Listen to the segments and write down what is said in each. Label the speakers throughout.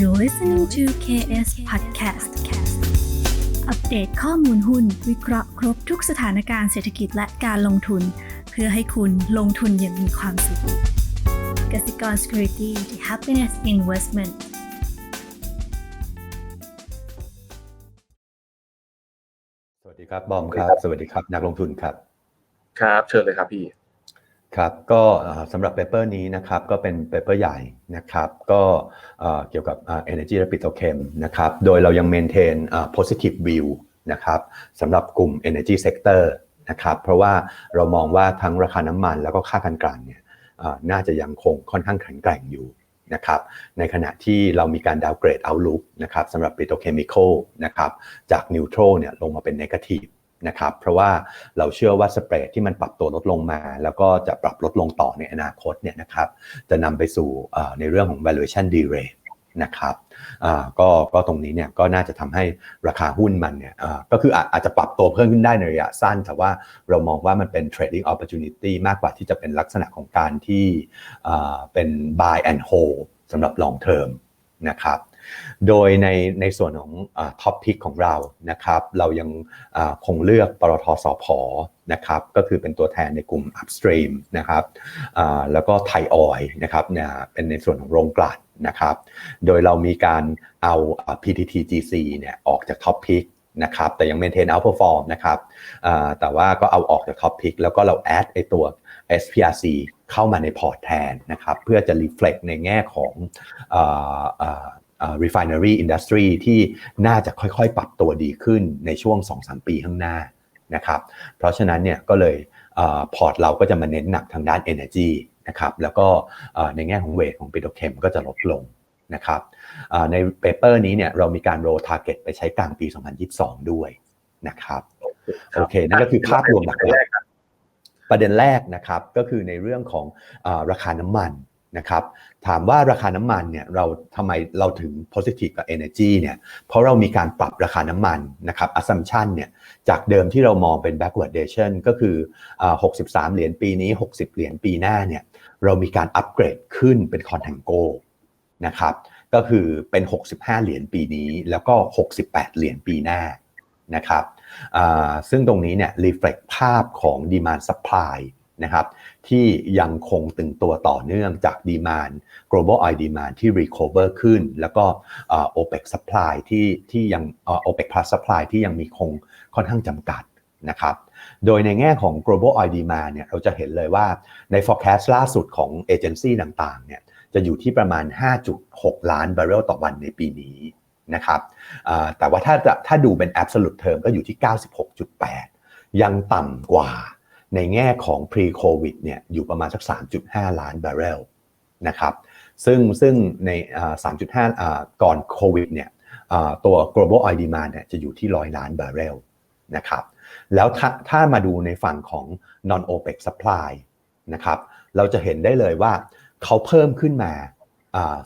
Speaker 1: You're listening to KS Podcast อัปเดตข้อมูลหุ้น วิเคราะห์ครบทุกสถานการณ์เศรษฐกิจและการลงทุน เพื่อให้คุณลงทุนอย่างมีความสุขกสิกร Security the Happiness Investment
Speaker 2: สวัสดีครับ บอมครับ สวัสดีครับ นักลงทุนครับ
Speaker 3: ครับ เชิญเลยครับพี่
Speaker 2: ครับก็สำหรับเปเปอร์นี้นะครับก็เป็นเปเปอร์ใหญ่นะครับก็เกี่ยวกับเอ่อ energy และ petrochem นะครับโดยเรายัง maintain เอ่อ positive view นะครับสำหรับกลุ่ม energy sector นะครับเพราะว่าเรามองว่าทั้งราคาน้ำมันแล้วก็ค่าการกลั่นเนี่ยน่าจะยังคงค่อนข้างแข็งแกร่งอยู่นะครับในขณะที่เรามีการ downgrade outlook นะครับสำหรับ petrochemical นะครับจาก neutral เนี่ยลงมาเป็น negative น นะครับเพราะว่าเราเชื่อว่าสเปรดที่มันปรับตัวลดลงมา แล้วก็จะปรับลดลงต่อในอนาคตเนี่ยนะครับจะนำไปสู่ในเรื่องของ valuation d e r a t นะครับก็ก็ตรงนี้เนี่ยก็น่าจะทำให้ราคาหุ้นมันเนี่ยก็คืออาอาจจะปรับตัวเพิ่มขึ้นได้ในระยะสั้น แต่ว่าเรามองว่ามันเป็น trading opportunity มากกว่าที่จะเป็นลักษณะของการที่เป็น buy and hold สำหรับ long term นะครับ โดยในในส่วนของท็อปพิกของเรานะครับเรายังคงเลือกปตทสพนะครับก็คือเป็นตัวแทนในกลุ่ม upstream นะครับแล้วก็ไทยออยนะครับเนี่ยเป็นในส่วนของโรงกลั่นนะครับ โดยเรามีการเอา PTTGC เนี่ยออกจากท็อปพิกนะครับแต่ยัง maintain outperform นะครับแต่ว่าก็เอาออกจากท็อปพิกแล้วก็เรา add ไอตัว SPRC เข้ามาในพอร์ตแทนนะครับเพื่อจะ reflect ในแง่ของ refinery industry ที่น่าจะค่อยๆ ปรับตัวดีขึ้นในช่วง 2-3 ปีข้างหน้านะครับเพราะฉะนั้นเนี่ยก็เลยพอร์ตเราก็จะมาเน้นหนักทางด้าน energy นะครับแล้วก็อ่าในแง่ของเวทของปิโตรเคมก็จะลดลงนะครับอ่าในเปเปอร์นี้เนี่ยเรามีการโร target ไปใช้กลางปี 2022 ด้วยนะครับโอเคนั่นก็คือภาพรวมหลักๆประเด็นแรกนะครับก็คือในเรื่องของอาราคาน้ำมัน นะครับถามว่าราคาน้ำมันเนี่ยเราทำไมเราถึง positive กับ energy เนี่ยเพราะเรามีการปรับราคาน้ำมันนะครับ assumption เนี่ยจากเดิมที่เรามองเป็น backwardation ก็คือ 63 เหรียญปีนี้ 60 เหรียญปีหน้าเนี่ยเรามีการอัปเกรดขึ้นเป็น contango นะครับก็คือเป็น 65 เหรียญปีนี้แล้วก็ 68 เหรียญปีหน้านะครับซึ่งตรงนี้เนี่ย reflect ภาพของ demand supply นะครับที่ยังคงตึงตัวต่อเนื่องจาก demand global oil demand ที่ recover ขึ้น แล้วก็เอ่อ OPEC supply ที่ที่ยังเอ่อ OPEC plus supply ที่ยังมีคงค่อนข้างจำกัดนะครับโดยในแง่ของ global oil demand เนี่ยเราจะเห็นเลยว่าใน forecast ล่าสุดของเอเจนซี่ต่างๆเนี่ยจะอยู่ที่ประมาณ 5.6 ล้านบาร์เรลต่อวันในปีนี้นะครับแต่ว่าถ้าจะถ้าดูเป็น absolute term ก็อยู่ที่ 96.8 ยังต่ำกว่า ในแง่ของ pre covid เนี่ยอยู่ประมาณสัก 3.5 ล้านบาร์เรลนะครับซึ่งซึ่งใน 3.5 ก่อนโควิดเนี่ยตัว global oil demand เนี่ยจะอยู่ที่ 100 ล้านบาร์เรลนะครับแล้วถ้าถ้ามาดูในฝั่งของ non OPEC supply นะครับเราจะเห็นได้เลยว่าเขาเพิ่มขึ้นมาอ่า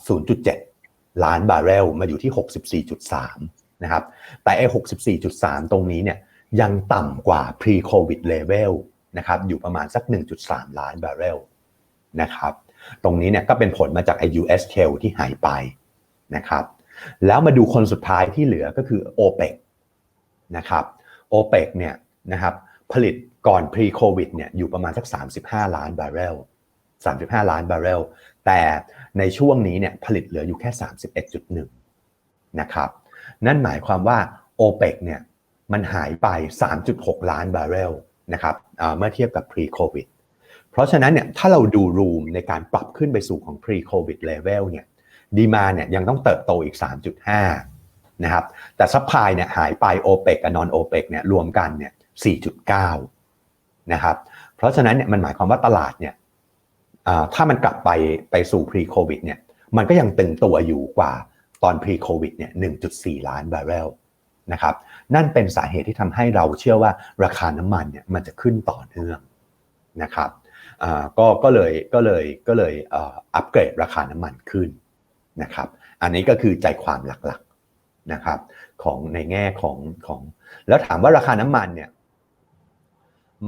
Speaker 2: 0.7 ล้านบาร์เรลมาอยู่ที่ 64.3 นะครับ แต่ไอ้64.3 ตรงนี้เนี่ยยังต่ำกว่า pre covid level นะครับอยู่ประมาณสัก 1.3 ล้านบาร์เรลนะครับตรงนี้เนี่ยก็เป็นผลมาจากไอ้ US s h a l ที่หายไปนะครับแล้วมาดูคนสุดท้ายที่เหลือก็คือ OPEC นะครับ OPEC เนี่ยนะครับผลิตก่อน pre covid เนี่ยอยู่ประมาณสัก 35 ล้านบาร์เรล 35 ล้านบาร์เรล แต่ในช่วงนี้เนี่ยผลิตเหลืออยู่แค่ 31.1 นะครับ นั่นหมายความว่า OPEC เนี่ยมันหายไป 3.6 ล้านบาร์เรล นะครับเมื่อเทียบกับ pre covid เพราะฉะนั้นเนี่ยถ้าเราดูรูมในการปรับขึ้นไปสู่ของ pre covid level เนี่ยดีมาเนี่ยยังต้องเติบโตอีก 3.5นะครับแต่ซัพพลายเนี่ยหายไป OPEC กับ non OPEC เนี่ยรวมกันเนี่ย4.9นะครับเพราะฉะนั้นเนี่ยมันหมายความว่าตลาดเนี่ยถ้ามันกลับไปไปสู่ pre covid เนี่ยมันก็ยังตึงตัวอยู่กว่าตอน pre covid เนี่ย1.4 ล้านบาร์เรล นะครับนั่นเป็นสาเหตุที่ทำให้เราเชื่อว่าราคาน้ำมันเนี่ยมันจะขึ้นต่อเนื่องนะครับก็ก็เลยก็เลยก็เลยอัปเกรดราคาน้ำมันขึ้นนะครับอันนี้ก็คือใจความหลักๆนะครับของในแง่ของของแล้วถามว่าราคาน้ำมันเนี่ย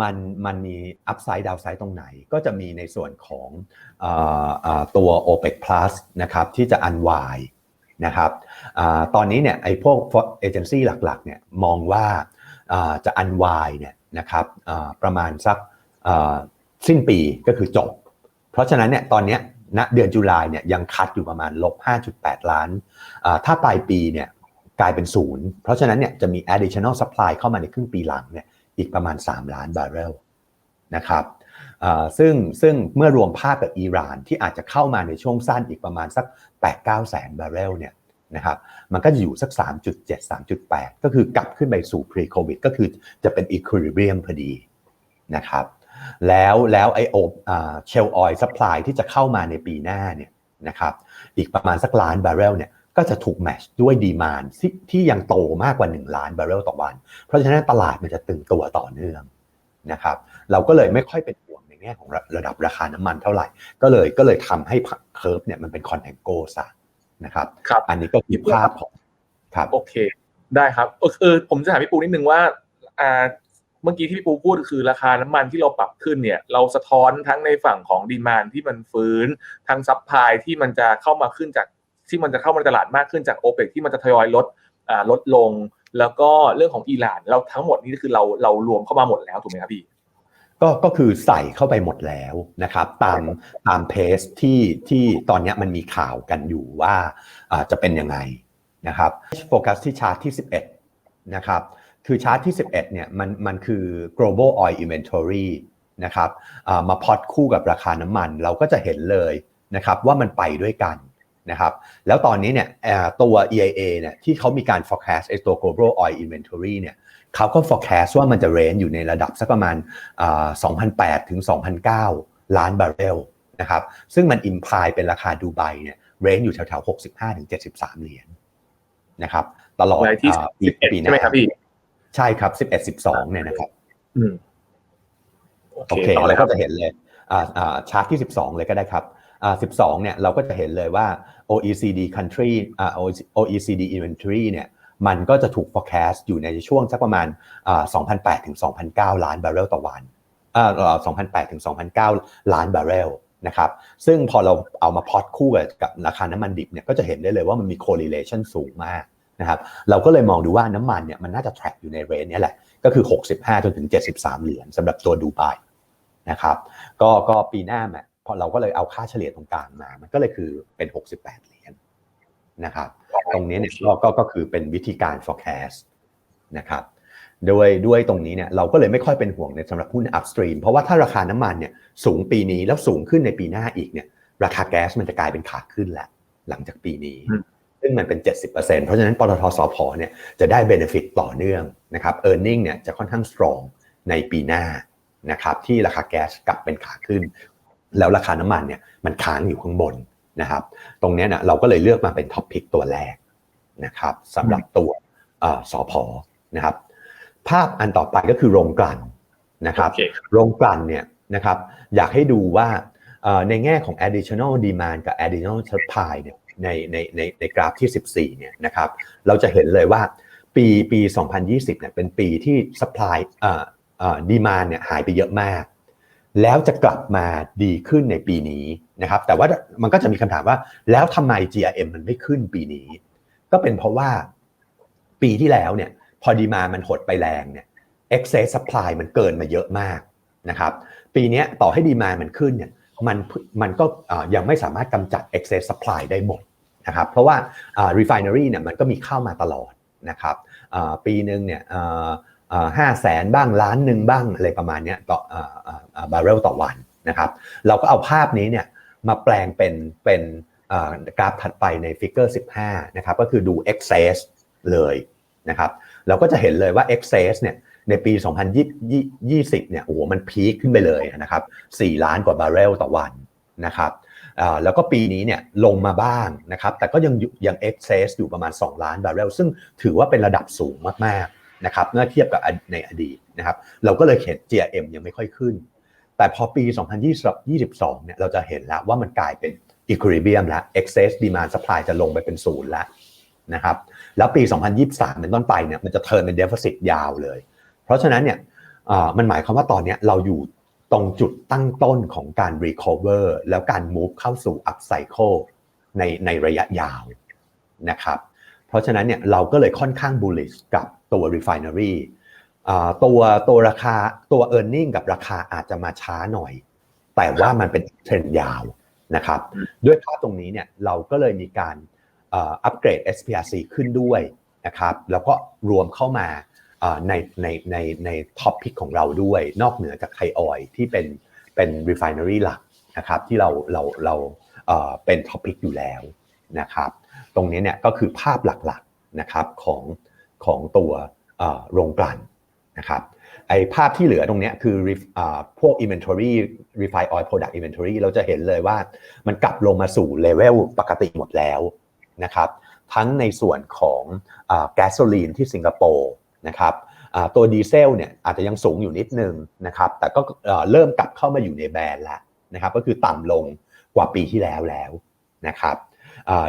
Speaker 2: มันมันมีอัพไซด์ดาวไซด์ตรงไหน ก็จะมีในส่วนของอตัว OPEC Plus นะครับที่จะอันวาย นะครับอตอนนี้เนี่ยไอ้พวกเอเจนซี่หลักๆเนี่ยมองว่าจะอันวายเนี่ยนะครับประมาณสักสิ้นปีก็คือจบ เพราะฉะนั้นเนี่ยตอนนี้ณเดือนจุลายเนี่ยยังคัดอยู่ประมาณลบ 5.8 ล้าน ถ้าปลายปีเนี่ยกลายเป็นศูนย์เพราะฉะนั้นเนี่ยจะมี additional supply เข้ามาในครึ่งปีหลังเนี่ยอีกประมาณ 3 ล้านบาร์เรลนะครับ ซึ่งซึ่งเมื่อรวมภาพกับอิหร่านที่อาจจะเข้ามาในช่วงสั้นอีกประมาณสัก 8-9 แสนบาร์เรลเนี่ยนะครับมันก็จะอยู่สัก 3.7 3.8 ก็คือกลับขึ้นไปสู่ pre covid ก็คือจะเป็น equilibrium พอดีนะครับแล้วแล้วไอโอเชลออยล์ซัพพลายที่จะเข้ามาในปีหน้าเนี่ยนะครับอีกประมาณสักล้านบาร์เรลเนี่ยก็จะถูกแมชด้วยดีมานที่ที่ยังโตมากกว่า 1 ล้านบาร์เรลต่อวัน เพราะฉะนั้นตลาดมันจะตึงตัวต่อเนื่องนะครับเราก็เลยไม่ค่อยเป็นห่วง แง่ของระระดับราคาน้ำมันเท่าไหร่ ก็เลยก็เลยทำให้เคอร์ฟเนี่ยมันเป็นคอนแทงโกซะนะครับ
Speaker 3: ครับ
Speaker 2: อันนี้ก็คือภาพของครับ
Speaker 3: โอเคได้ครับเออเออผมจะถามพี่ปูนิดนึงว่าอ่าเมื่อกี้ที่พี่ปูพูดคือราคาน้ำมันที่เราปรับขึ้นเนี่ย เราสะท้อนทั้งในฝั่งของดีมานที่มันฟื้นทั้งซัพพลายที่มันจะเข้ามาขึ้นจากที่มันจะเข้ามาในตลาดมากขึ้นจากโอเปกที่มันจะทยอยลดอ่าลดลง แล้วก็เรื่องของอิหร่านเราทั้งหมดนี้คือเราเรารวมเข้ามาหมดแล้วถูกไหมครับพี่
Speaker 2: ก็ก็คือใส่เข้าไปหมดแล้วนะครับตามตามเพสที่ที่ตอนนี้มันมีข่าวกันอยู่ว่าจะเป็นยังไงนะครับโฟกัสที่ชาร์ตที่ 11นะครับคือชาร์ตที่ 11เนี่ยมันมันคือ global oil inventory นะครับมาพอดคู่กับราคาน้ำมันเราก็จะเห็นเลยนะครับว่ามันไปด้วยกันนะครับแล้วตอนนี้เนี่ยตัว EIA เนี่ยที่เขามีการ forecast ไอ้ตัว global oil inventory เนี่ย เขาก็ forecast ว่ามันจะ range อยู่ในระดับสักประมาณอ่า2008ถึง2009 ล้านบาร์เรลนะครับ ซึ่งมัน imply เป็นราคาดูไบเนี่ย range อยู่แถวๆ65ถึง73 เหรียญนะครับ ตลอด
Speaker 3: ไว้ที่
Speaker 2: อ่าปี
Speaker 3: 11
Speaker 2: ปีห
Speaker 3: ใช่ไหม
Speaker 2: น้า
Speaker 3: ครับพี่
Speaker 2: ใช่ครับ 11 12 เนี่ยนะครับ
Speaker 3: อืมโอ
Speaker 2: โอ
Speaker 3: เค
Speaker 2: เค
Speaker 3: ต่อเล
Speaker 2: เรา
Speaker 3: ยครั
Speaker 2: ก็
Speaker 3: บ
Speaker 2: จะเห็นเลยอ่าอ่าชาร์ตที่ 12 เลยก็ได้ครับอ่า12 เนี่ยเราก็จะเห็นเลยว่า OECD country อ่า OECD inventory เนี่ย มันก็จะถูก forecast อยู่ในช่วงสักประมาณ 2008ถึง2009 ล้านบาร์เรลต่อวันอ่า2008ถึง2009 ล้านบาร์เรลนะครับ ซึ่งพอเราเอามาพอดคู่กับราคาน้ำมันดิบเนี่ยก็จะเห็นได้เลยว่ามันมี correlation สูงมากนะครับ เราก็เลยมองดูว่าน้ำมันเนี่ยมันน่าจะ track อยู่ในเรนนี้แหละ ก็คือ 65จนถึง 73 เหรียญสำหรับตัวดูไบนะครับ ก็ก็ปีหน้าแมพอเราก็เลยเอาค่าเฉลี่ยตรงกลางมา มันก็เลยคือเป็น 68เหร นะครับ ตรงนี้เนี่ยก็ก็ก็คือเป็นวิธีการ forecast นะครับด้วยด้วยตรงนี้เนี่ยเราก็เลยไม่ค่อยเป็นห่วงในสำหรับหุ้น upstream เพราะว่าถ้าราคาน้ำมันเนี่ยสูงปีนี้แล้วสูงขึ้นในปีหน้าอีกเนี่ยราคาแก๊สมันจะกลายเป็นขาขึ้นแล้วหลังจากปีนี้
Speaker 3: อืม
Speaker 2: ซึ่งมันเป็น 70%เพราะฉะนั้นปตทสพเนี่ยจะได้ benefit ต่อเนื่องนะครับ e a r n i n g เนี่ยจะค่อนข้าง strong ในปีหน้านะครับที่ราคาแก๊สกลับเป็นขาขึ้น แล้วราคาน้ำมันเนี่ยมันค้างอยู่ข้างบน นะครับ ตรงเนี้ยนะเราก็เลยเลือกมาเป็นท็อปพิกตัวแรกนะครับสำหรับตัวเอ่อสอพอนะครับ ภาพอันต่อไปก็คือโรงกลั่นนะครับ
Speaker 3: โอเคครับ
Speaker 2: โรงกลั่นเนี่ยนะครับ อยากให้ดูว่าเอ่อในแง่ของ additional demand กับ additional supply เนี่ยในในในในกราฟที่ 14 เนี่ยนะครับ เราจะเห็นเลยว่าปีปี 2020 เนี่ยเป็นปีที่ supply เอ่อเอ่อ demand เนี่ยหายไปเยอะมาก แล้วจะกลับมาดีขึ้นในปีนี้ นะครับแต่ว่ามันก็จะมีคำถามว่าแล้วทำไม GRM มันไม่ขึ้นปีนี้ ก็เป็นเพราะว่าปีที่แล้วเนี่ยพอดีมามันหดไปแรงเนี่ย excess supply มันเกินมาเยอะมากนะครับปีนี้ต่อให้ดีมามันขึ้นเนี่ยมันมันก็ยังไม่สามารถกำจัด excess supply ได้หมดนะครับเพราะว่า refinery เนี่ยมันก็มีเข้ามาตลอดนะครับปีหนึ่งเนี่ยห้าแสนบ้างล้านหนึ่งบ้างอะไรประมาณนี้ต่อบาร์เรลต่อวันนะครับเราก็เอาภาพนี้เนี่ย มาแปลงเป็นเป็นกราฟถัดไปในฟิกเกอร์15นะครับก็คือดู excess เลยนะครับเราก็จะเห็นเลยว่า excess เนี่ยในปี 2020 เนี่ยโอ้โหมันพีคขึ้นไปเลยนะครับ 4 ล้านกว่าบาร์เรลต่อวันนะครับแล้วก็ปีนี้เนี่ยลงมาบ้างนะครับ แต่ก็ยังอยู่ยัง excess อยู่ประมาณ 2 ล้านบาร์เรลซึ่งถือว่าเป็นระดับสูงมากๆนะครับเมื่อเทียบกับในอดีตนะครับ เราก็เลยเห็น GRM ยังไม่ค่อยขึ้น แต่พอปี 2022 เนี่ยเราจะเห็นแล้วว่ามันกลายเป็น equilibrium แล้ว excess demand supply จะลงไปเป็นศูนย์แล้วนะครับแล้วปี 2023 เป็นต้นไปเนี่ยมันจะเทิร์นเป็น deficit ยาวเลย เพราะฉะนั้นเนี่ยอ่ามันหมายความว่าตอนนี้เราอยู่ตรงจุดตั้งต้นของการ recover แล้วการ move เข้าสู่ up cycle ในในระยะยาวนะครับ เพราะฉะนั้นเนี่ยเราก็เลยค่อนข้าง bullish กับตัว refinery อ่ ตัวตัวราคาตัว e a r n i n g กับราคาอาจจะมาช้าหน่อย แต่ว่ามันเป็นเทรนด์ยาวนะครับ
Speaker 3: อืม
Speaker 2: ด้วยภาพตรงนี้เนี่ยเราก็เลยมีการเอ่ออัปเกรด SPRC ขึ้นด้วยนะครับแล้วก็รวมเข้ามาเอ่อในในในในท็อปพิกของเราด้วย นอกเหนือจากไทยออยที่เป็นเป็น refinery หลักนะครับที่เราเราเราเอ่อเป็นท็อปพิกอยู่แล้วนะครับตรงนี้เนี่ยก็คือภาพหลักๆนะครับของของตัวเอ่อโรงกลั่น นะครับไอภาพที่เหลือตรงนี้คืออพวก inventory refined oil product inventory เราจะเห็นเลยว่ามันกลับลงมาสู่เลเวลปกติหมดแล้วนะครับทั้งในส่วนของแก๊สโซลีนที่สิงคโปร์นะครับตัวดีเซลเนี่ยอาจจะยังสูงอยู่นิดนึงนะครับแต่ก็เริ่มกลับเข้ามาอยู่ในแบรนด์แล้วนะครับก็คือต่ำลงกว่าปีที่แล้วแล้วนะครับ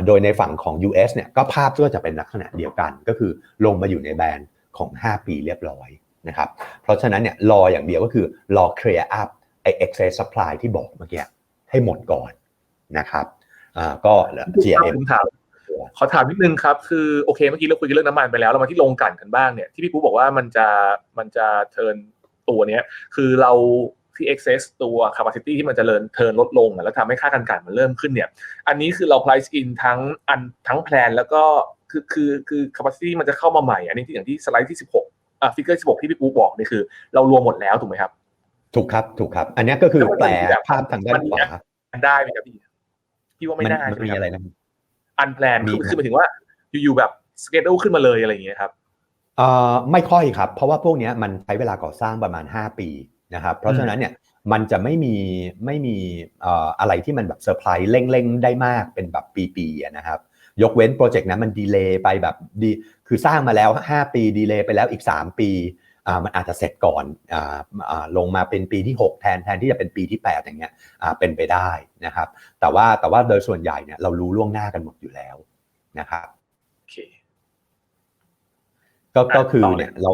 Speaker 2: โดยในฝั่งของ US เนี่ยก็ภาพก็จะเป็นลักษณะเดียวกัน ก็คือลงมาอยู่ในแบรนด์ของ 5 ปีเรียบร้อย นะครับ เพราะฉะนั้นเนี่ยรออย่างเดียวก็คือรอ clear up ไอ้ excess supply ที่บอกเมื่อกี้ให้หมดก่อนนะครับอ่าก็ GM
Speaker 3: ผมถามขอถามนิดนึงครับ คือโอเคเมื่อกี้เราคุยกันเรื่องน้ำมันไปแล้ว เรามาที่โรงกลั่นกันบ้างเนี่ยที่พี่ปูบอกว่ามันจะมันจะเทิร์นตัวเนี้ยคือเราที่ excess ตัว capacity ที่มันจะเลินเทิร์นลดลงอะแล้วทำให้ค่าการกลั่นมันเริ่มขึ้นเนี่ย อันนี้คือเรา price in ทั้งอันทั้งแพลนแล้วก็คือคือคือ capacity มันจะเข้ามาใหม่ อันนี้ที่อย่างที่สไลด์ที่ 16อะ ฟิกเกอร์16ที่พี่ปูบอกนี่คือ เรารวมหมดแล้วถูกไหมครับ
Speaker 2: ถูกครับถูกครับ อันเนี้ยก็คือ
Speaker 3: แล้วมัน
Speaker 2: แปล
Speaker 3: มีแบบ
Speaker 2: ภาพทางด้านขวา
Speaker 3: มันได้ไหมครับพี่พี่ว่าไม่ได้
Speaker 2: มัน
Speaker 3: ใช่ไห
Speaker 2: มี
Speaker 3: คบ
Speaker 2: อะไรนะ
Speaker 3: อันแพลน
Speaker 2: มี
Speaker 3: คือ
Speaker 2: ครับ
Speaker 3: คือหมายถึงว่าอยู่ๆแบบสเกจ e ขึ้นมาเลยอะไรอย่างเงี้ยครับ
Speaker 2: เอ่อไม่ค่อยครับ เพราะว่าพวกเนี้ยมันใช้เวลาก่อสร้างประมาณ 5 ปีนะครับเพราะฉะนั้นเนี่ยมันจะไม่มีไม่มีเอ่ออะไรที่มันแบบเซอร์ไพรส์เร่งๆ ได้มากเป็นแบบปีๆอะนะครับ ยกเว้นโปรเจกต์นั้นมันดีเลย์ไปแบบดีคือสร้างมาแล้ว 5 ปีดีเลย์ไปแล้วอีก 3 ปีอ่ามันอาจจะเสร็จก่อนอ่าอ่าลงมาเป็นปีที่ 6 แทนแทนที่จะเป็นปีที่ 8 อย่างเงี้ยอ่าเป็นไปได้นะครับ แต่ว่าแต่ว่าโดยส่วนใหญ่เนี่ยเรารู้ล่วงหน้ากันหมดอยู่แล้วนะครับ
Speaker 3: โอเค
Speaker 2: ก็
Speaker 3: อะ
Speaker 2: ก็คือ
Speaker 3: ต่อเลย
Speaker 2: เนี่ยเรา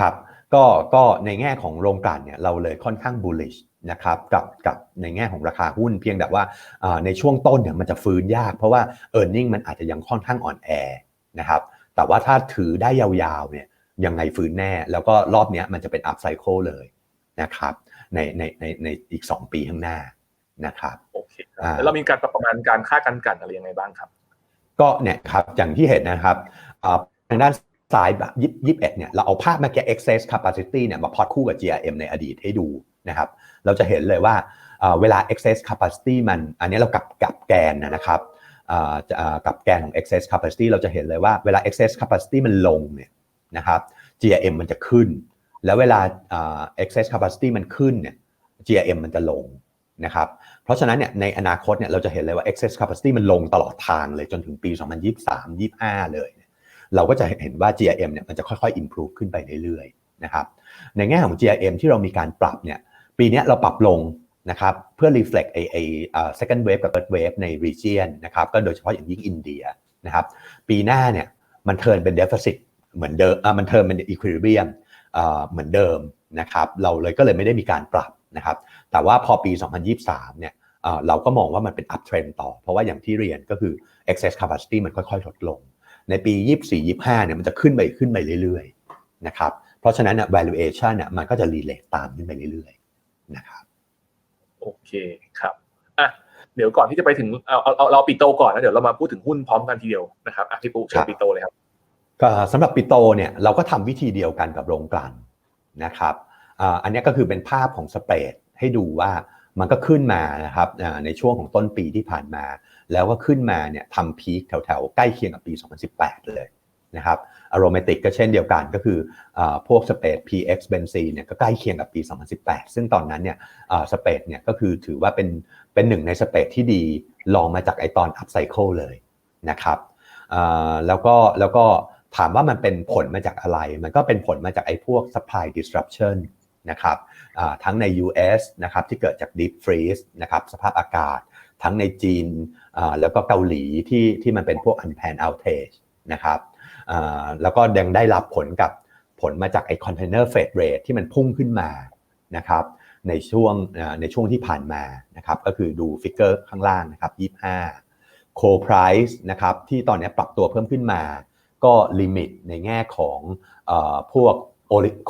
Speaker 2: ครับ ก็ก็ในแง่ของโรงกลั่นเนี่ยเราเลยค่อนข้าง bullish นะครับกับกับในแง่ของราคาหุ้นเพียงแต่ว่าอ่าในช่วงต้นเนี่ยมันจะฟื้นยากเพราะว่า e a r n i n g มันอาจจะยังค่อนข้างอ่อนแอนะครับแต่ว่าถ้าถือได้ยาวๆเนี่ยยังไงฟื้นแน่ แล้วก็รอบเนี้ยมันจะเป็น up cycle เลยนะครับในในในในอีก 2 ปีข้างหน้านะครับ
Speaker 3: โอเคครับ
Speaker 2: อ่า
Speaker 3: แล้วเรามีการประมาณการค่าการกลั่นอะไรยังไงบ้างครับ
Speaker 2: ก็เนี่ยครับอย่างที่เห็นนะครับอ่าทางด้าน ซ้ายแบบยิบยิบเอ็ดเนี่ยเราเอาภาพมาแก excess capacity เนี่ยมาพอดคู่กับ GRM ในอดีตให้ดูนะครับเราจะเห็นเลยว่าเวลา excess capacity มันอันนี้เรากลับกลับแกนนะครับกับแกนของ excess capacity เราจะเห็นเลยว่าเวลา excess capacity มันลงเนี่ยนะครับ GRM มันจะขึ้น แล้วเวลาอ่า excess capacity มันขึ้นเนี่ย GRM มันจะลงนะครับเพราะฉะนั้นเนี่ยในอนาคตเนี่ยเราจะเห็นเลยว่า excess capacity มันลงตลอดทางเลยจนถึงปี 2023 25 เลย เราก็จะเห็นว่า GRM เนี่ยมันจะค่อยๆ improve ขึ้นไปเรื่อยๆนะครับในแง่ของ GRM ที่เรามีการปรับเนี่ยปีนี้เราปรับลงนะครับเพื่อ reflect ไอไอ second wave กับ third wave ใน region นะครับก็โดยเฉพาะอย่างยิ่งอินเดียนะครับปีหน้าเนี่ยมันเทิร์นเป็น deficit เหมือนเดิมมันเทิร์นเป็น equilibrium เหมือนเดิมนะครับเราเลยก็เลยไม่ได้มีการปรับนะครับแต่ว่าพอปี 2023 เนี่ยเอ่อเราก็มองว่ามันเป็น up trend ต่อ เพราะว่าอย่างที่เรียนก็คือ excess capacity มันค่อยๆลดลง ในปี 24 25เนี่ยมันจะขึ้นไปขึ้นไปเรื่อยๆนะครับเพราะฉะนั้นเนี่ย valuation เนี่ยมันก็จะ relate ตามขึ้นไปเรื่อยๆนะครับ
Speaker 3: โอเคครับอะเดี๋ยวก่อนที่จะไปถึงเอาเอาเอาเราปิดโตก่อนแล้วเดี๋ยวเรามาพูดถึงหุ้นพร้อมกันทีเดียวนะครับอะพี่ปูเชิ
Speaker 2: ครั
Speaker 3: ญ
Speaker 2: บ
Speaker 3: ปิดโตเลยครับ
Speaker 2: ก็สำหรับปิโตเนี่ยเราก็ทำวิธีเดียวกันกับโรงกลั่นนะครับอ่าอันนี้ก็คือเป็นภาพของสเปรดให้ดูว่า มันก็ขึ้นมานะครับในช่วงของต้นปีที่ผ่านมา แล้วก็ขึ้นมาเนี่ยทำพีคแถวๆ ใกล้เคียงกับปี 2018 เลยนะครับอโรมาติกก็เช่นเดียวกันก็คืออพวกสเปด PX เบนซีเนี่ยก็ใกล้เคียงกับปี 2018 ซึ่งตอนนั้นเนี่ยสเปดเนี่ยก็คือถือว่าเป็นเป็นหนึ่งในสเปดที่ดีลองมาจากไอตอนอัพไซเคิลเลยนะครับแล้วก็แล้วก็ถามว่ามันเป็นผลมาจากอะไร มันก็เป็นผลมาจากไอ้พวก supply disruption นะครับทั้งใน US นะครับที่เกิดจาก deep freeze นะครับสภาพอากาศ ทั้งในจีนแล้วก็เกาหลีที่ที่มันเป็นพวก unplanned outage นะครับแล้วก็ยังได้รับผลกับผลมาจากไอ้ container freight rate ที่มันพุ่งขึ้นมานะครับในช่วงในช่วงที่ผ่านมานะครับก็คือดูฟิกเกอร์ข้างล่างนะครับ 25 core price นะครับที่ตอนนี้ปรับตัวเพิ่มขึ้นมา ก็ลิมิตในแง่ของอพวก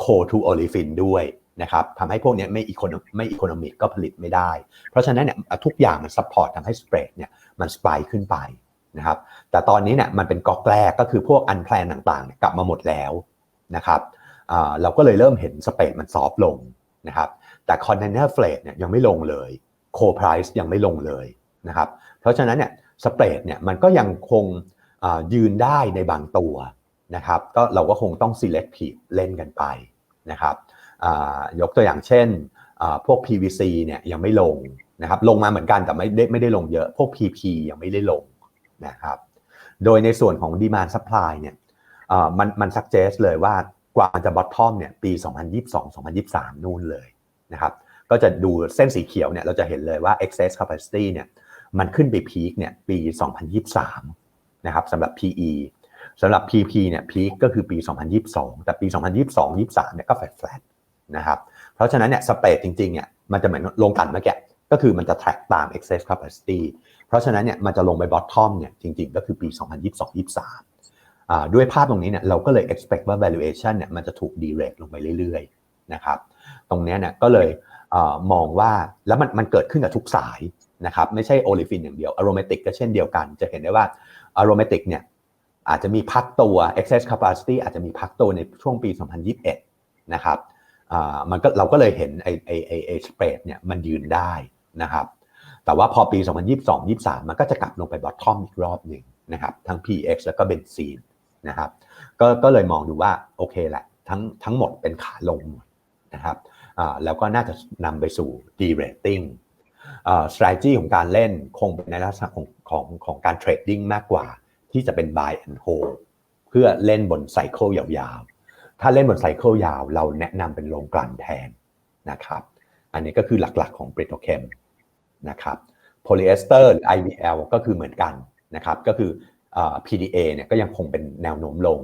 Speaker 2: core to olefin ด้วย นะครับทำให้พวกนี้ไม่อีโคโนไม่อีโคโนมิกก็ผลิตไม่ได้ เพราะฉะนั้นเนี่ยทุกอย่างมันซัพพอร์ตทำให้สเปรดเนี่ยมันสปขึ้นไปนะครับแต่ตอนนี้เนี่ยมันเป็นก๊อกแรกก็คือพวกอันแพลนต่างๆ กลับมาหมดแล้วนะครับเราก็เลยเริ่มเห็นสเปรดมันซอฟลงนะครับแต่คอนเทนเนอร์เฟลดเนี่ยยังไม่ลงเลยโคไพรซ์ยังไม่ลงเลยนะครับเพราะฉะนั้นเนี่ยสเปรดเนี่ยมันก็ยังคงยืนได้ในบางตัวนะครับก็เราก็คงต้อง selective เล่นกันไปนะครับ ยกตัวอย่างเช่นพวก PVC เนี่ยยังไม่ลงนะครับลงมาเหมือนกันแต่ไม่ได้ไม่ได้ลงเยอะ พวก PP ยังไม่ได้ลงนะครับโดยในส่วนของ demand supply เนี่ยมันมัน suggest เลยว่ากว่ามันจะ bottom เนี่ยปี 2022-2023 นู่นเลยนะครับก็จะดูเส้นสีเขียวเนี่ยเราจะเห็นเลยว่า excess capacity เนี่ยมันขึ้นไปพีคเนี่ยปี 2023 นะครับสำหรับ PE สำหรับ PP เนี่ยพีคก็คือปี 2022 แต่ปี 2022-23 เนี่ยก็แฟลต นะครับเพราะฉะนั้นเนี่ยสเปรดจริงๆเนี่ยมันจะเหมือนลงกันเมื่อกี้ก็คือมันจะ track ตาม excess capacity เพราะฉะนั้นเนี่ยมันจะลงไป bottom เนี่ยจริงๆ ก็คือปี 2022-23 ด้วยภาพตรงนี้เนี่ยเราก็เลย expect ว่า valuation เนี่ยมันจะถูก derate ลงไปเรื่อยๆนะครับตรงนี้เนี่ยก็เลยมองว่าแล้วมันมันเกิดขึ้นกับทุกสายนะครับไม่ใช่โอลิฟินอย่างเดียว aromatic ก็เช่นเดียวกัน จะเห็นได้ว่า aromatic เนี่ยอาจจะมีพักตัว excess capacity อาจจะมีพักตัวในช่วงปี 2021 นะครับ มันก็เราก็เลยเห็นไอ้ไอ้ไอไอสเปรดเนี่ยมันยืนได้นะครับ แต่ว่าพอปี 2022-23 มันก็จะกลับลงไปบอททอมอีกรอบหนึ่งนะครับ ทั้ง PX แล้วก็เบนซีนนะครับก็ก็เลยมองดูว่าโอเคแหละทั้งทั้งหมดเป็นขาลงนะครับแล้วก็น่าจะนำไปสู่ de-rating strategy ของการเล่นคงเป็นในลักษณะของของของการเทรดดิ้งมากกว่าที่จะเป็น buy and hold เพื่อเล่นบนไซเคิลยาวๆ ถ้าเล่นบนไซเคิลยาว เราแนะนำเป็นลงกลั่นแทนนะครับ อันนี้ก็คือหลักๆของปริโตเคมนะครับโพลีเอสเตอร์หรือ IVL ก็คือเหมือนกันนะครับ ก็คือ PDA เนี่ยก็ยังคงเป็นแนวโน้มลง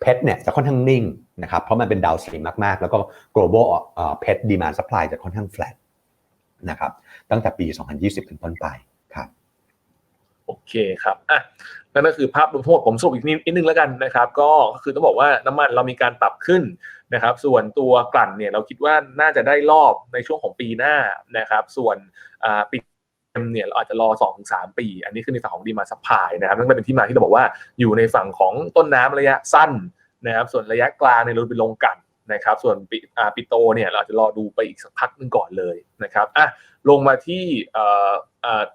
Speaker 2: เพชรเนี่ยจะค่อนข้างนิ่งนะครับ เพราะมันเป็นดาวสีมากๆ แล้วก็ global เพชร demand supply จะค่อนข้าง flat นะครับ ตั้งแต่ปี 2020 เป็นต้นไป
Speaker 3: โอเคครับอะนั่นก็คือภาพรวมทั้งหมดผมสรุปอีกนิดนึงแล้วกันนะครับ ก็คือต้องบอกว่าน้ำมันเรามีการปรับขึ้นนะครับ ส่วนตัวกลั่นเนี่ยเราคิดว่าน่าจะได้รอบในช่วงของปีหน้านะครับ ส่วนปีเนี่ยเราอาจจะรอ2อถึงสปี อันนี้คือในฝั่งของดีมาซัพพลายนะครับนั่นก็เป็นที่มาที่เราบอกว่าอยู่ในฝั่งของต้นน้ำระยะสั้นนะครับ ส่วนระยะกลางในเราไปลงกัน นะครับ ส่วนปิปโตเนี่ยเราจะรอดูไปอีกสักพักนึงก่อนเลยนะครับอะลงมาที่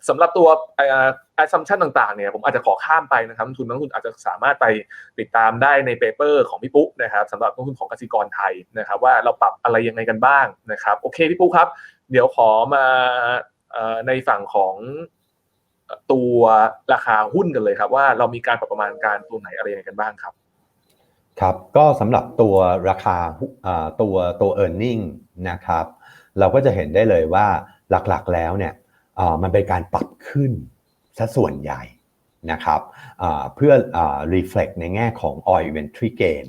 Speaker 3: สำหรับตัวแอสซัมชันต่างๆเนี่ยผมอาจจะขอข้ามไปนะครับทุนนักทุนอาจจะสามารถไปติดตามได้ในเปเปอร์ของพี่ปุ๊นะครับสำหรับนักทุนของกสิกรไทยนะครับ ว่าเราปรับอะไรยังไงกันบ้างนะครับโอเคพี่ปุ๊ครับ เดี๋ยวขอมาในฝั่งของตัวราคาหุ้นกันเลยครับ ว่าเรามีการปรับประมาณการตัวไหนอะไรยังไงกันบ้างครับ
Speaker 2: ครับก็สำหรับตัวราคาตัวตัว e a r n i n g นะครับเราก็จะเห็นได้เลยว่าหลักๆแล้วเนี่ยมันเป็นการปรับขึ้นซะส่วนใหญ่นะครับเพื่อ reflect ในแง่ของ oil inventory gain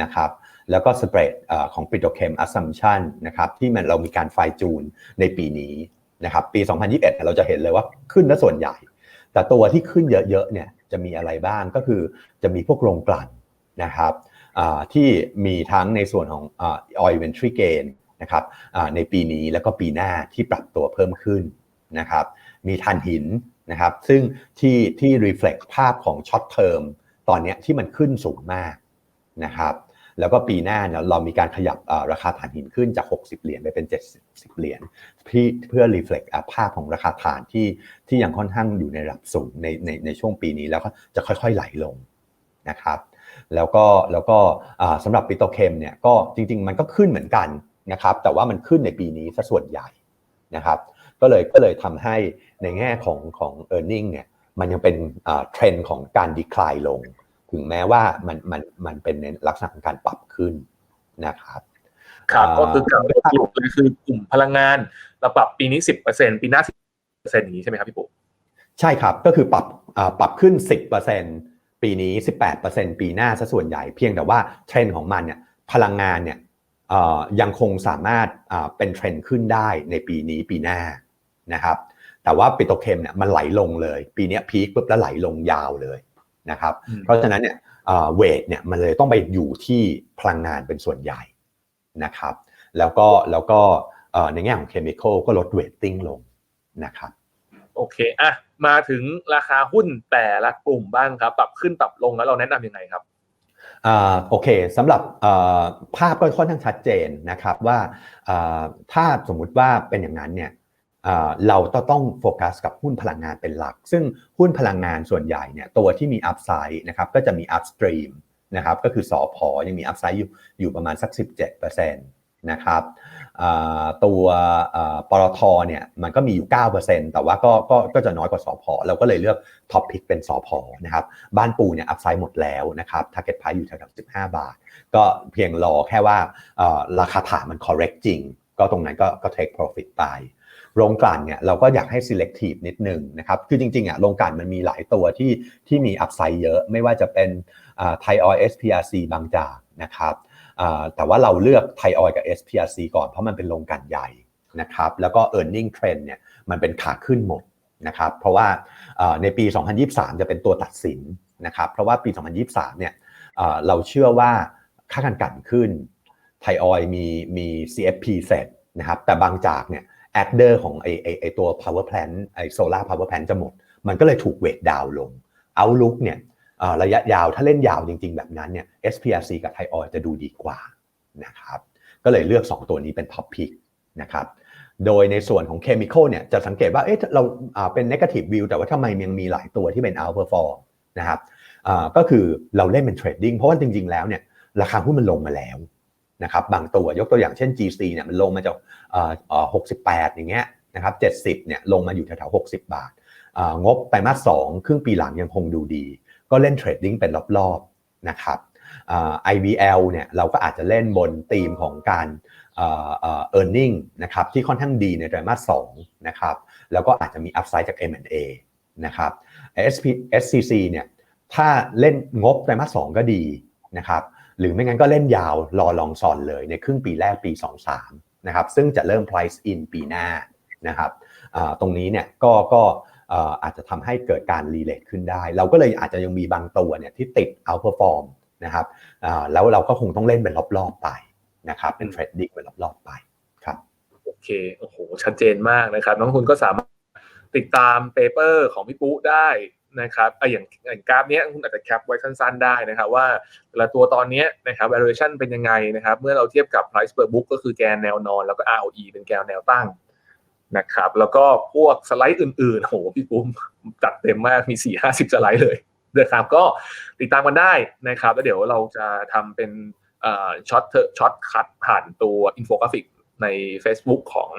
Speaker 2: นะครับแล้วก็ spread ของ petrochem assumption นะครับที่มันเรามีการไฟจูนในปีนี้นะครับปี 2021 เราจะเห็นเลยว่าขึ้นซะส่วนใหญ่ แต่ตัวที่ขึ้นเยอะๆเนี่ยจะมีอะไรบ้างก็คือจะมีพวกโรงกลั่น นะครับที่มีทั้งในส่วนของ oil inventory gain นะครับในปีนี้แล้วก็ปีหน้าที่ปรับตัวเพิ่มขึ้นนะครับมีทันหินนะครับซึ่งที่ที่ reflect ภาพของ short term ตอนนี้ที่มันขึ้นสูงมากนะครับแล้วก็ปีหน้าเนี่ยเรามีการขยับราคาถ่านหินขึ้นจาก 60 เหรียญไปเป็น 70 เหรียญเพื่อ reflect ภาพของราคาถ่านที่ที่ยังค่อนข้างอยู่ในระดับสูงในในในช่วงปีนี้แล้วก็จะค่อยๆไหลลงนะครับ แล้วก็แล้วก็สำหรับปิโตเคมเนี่ยก็จริง ๆ มันก็ขึ้นเหมือนกันนะครับแต่ว่ามันขึ้นในปีนี้ซะส่วนใหญ่นะครับก็เลยก็เลยทำให้ในแง่ของของ e a r n i n g เนี่ยมันยังเป็นเทรนด์ของการดีคลายลง ถึงแม้ว่ามันมันมันเป็นในลักษณะของการปรับขึ้นนะครับ
Speaker 3: ครับก็คือกลับไปสรุปเลยคือกลุ่มพลังงานเราปรับปีนี้10%ปีหน้า10%อย่างนี้ใช่ไหมครับพี่ปุ๊
Speaker 2: ใช่ครับก็คือปรับปรับขึ้น10%ปีนี้ 18%ปีหน้าซะส่วนใหญ่เพียงแต่ว่าเทรนด์ของมันเนี่ยพลังงานเนี่ยยังคงสามารถเป็นเทรนด์ขึ้นได้ในปีนี้ปีหน้านะครับแต่ว่าปิโตรเคมเนี่ยมันไหลลงเลย ปีเนี้พีคปุ๊บแล้วไหลลงยาวเลยนะครับ
Speaker 3: อืม
Speaker 2: เพราะฉะนั้นเนี่ยเวทเนี่ยมันเลยต้องไปอยู่ที่พลังงานเป็นส่วนใหญ่นะครับแล้วก็แล้วก็เอ่อในแง่ของเคมีคอลก็ลดเวทติ้งลงนะครับ
Speaker 3: โอเคอะมาถึงราคาหุ้นแต่ละกลุ่มบ้างครับ ปรับขึ้นปรับลงแล้วเราแนะนำยังไงครับ
Speaker 2: อ่าโอเคสำหรับอ่อภาพก็ค่อนข้างชัดเจนนะครับว่าอ่าถ้าสมมุติว่าเป็นอย่างนั้นเนี่ยอ่าเราต้องต้องโฟกัสกับหุ้นพลังงานเป็นหลัก ซึ่งหุ้นพลังงานส่วนใหญ่เนี่ยตัวที่มีอัพไซด์นะครับก็จะมีอัพสตรีมนะครับก็คือสอพอยังมีอัพไซด์อยู่อยู่ประมาณสัก 17%น นะครับตัวปตทเนี่ยมันก็มีอยู่ 9%แต่ว่าก็ก็ก็จะน้อยกว่าสอพอเราก็เลยเลือกท็อปพิกเป็นสอพอนะครับบ้านปูเนี่ยอัพไซด์หมดแล้วนะครับ target price อยู่แถวๆ15 บาท ก็เพียงรอแค่ว่าราคาฐานมัน correct จริง ก็ตรงนั้นก็ก็ take profit ไปโรงกลั่นเนี่ยเราก็อยากให้ selective นิดนึงนะครับ คือจริงๆอะโรงกลั่นมันมีหลายตัวที่ที่มีอัพไซด์เยอะ ไม่ว่าจะเป็นไทยออย SPRC บางจากนะครับ แต่ว่าเราเลือกไทยออยกับ SPRC ก่อนเพราะมันเป็นโรงกันใหญ่นะครับแล้วก็ earning trend เนี่ยมันเป็นขาขึ้นหมดนะครับเพราะว่าในปี 2023 จะเป็นตัวตัดสินนะครับเพราะว่าปี 2023 เนี่ยเราเชื่อว่าค่าการกันขึ้นไทยออยมีมี CFP เสร็จนะครับแต่บางจากเนี่ยแอดเดอร์ของไอไอไอตัว power plant ไอโซลาร์ power plant จะหมด มันก็เลยถูกเวทดาวลง outlook เนี่ย ระยะยาวถ้าเล่นยาวจริง ๆ แบบนั้นเนี่ย SPRC กับไทยออยจะดูดีกว่านะครับก็เลยเลือก 2 ตัวนี้เป็น top pick นะครับโดยในส่วนของ chemical เนี่ยจะสังเกตว่าเอ๊ะเราาเป็น negative view แต่ว่าทำไมยังมีหลายตัวที่เป็น outperform นะครับก็คือเราเล่นเป็น trading เพราะว่าจริง ๆ แล้วเนี่ยราคาหุ้นมันลงมาแล้วนะครับบางตัวยกตัวอย่างเช่น GC เนี่ยมันลงมาจากอ่าอ่า68อย่างเงี้ยนะครับ70เนี่ยลงมาอยู่แถวๆ60บาทงบไตรมาส2ครึ่งปีหลังยังคงดูดี ก็เล่นเทรดดิ้งเป็นรอบๆนะครับ IVL เนี่ยเราก็อาจจะเล่นบนธีมของการเอ่อเอ่อ earning นะครับที่ค่อนข้างดีในไตรมาส2นะครับแล้วก็อาจจะมี upside จาก M&A นะครับ SP SCC เนี่ยถ้าเล่นงบไตรมาส2ก็ดีนะครับหรือไม่งั้นก็เล่นยาวรอลองซอนเลยในครึ่งปีแรกปี 23นะครับซึ่งจะเริ่ม price in ปีหน้านะครับตรงนี้เนี่ยก็ก็ อาจจะทำให้เกิดการรีเลทขึ้นได้ เราก็เลยอาจจะยังมีบางตัวเนี่ยที่ติด outperform นะครับแล้วเราก็คงต้องเล่นเป็นรอบๆไปนะครับเป็นเทรดดิ้งเป็นรอบๆไปครับ
Speaker 3: โอเคโอ้โหชัดเจนมากนะครับน้องคุณก็สามารถติดตามเปเปอร์ของพี่ปุ๊ได้นะครับอะอย่างอย่างกราฟเนี้ยคุณอาจจะแคปไว้สั้นๆได้นะครับว่าแต่ละตัวตอนนี้นะครับ valuation เป็นยังไงนะครับ เมื่อเราเทียบกับ price per book ก็คือแกนแนวนอน แล้วก็ ROE เป็นแกนแนวตั้ง นะครับ แล้วก็พวกสไลด์อื่นๆโอ้โหพี่ปุ้มจัดเต็มมากมี4 5 0 สไลด์เลยนะครับก็ติดตามกันได้นะครับ แล้วเดี๋ยวเราจะทำเป็นช็อตช็อตคัดผ่านตัวอินโฟกราฟิกใน Facebook ของ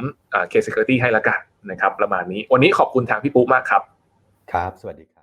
Speaker 3: เค Security ให้ละกันนะครับ ประมาณนี้วันนี้ขอบคุณทางพี่ปุ๊มากครับ
Speaker 2: ครับ สวัสดี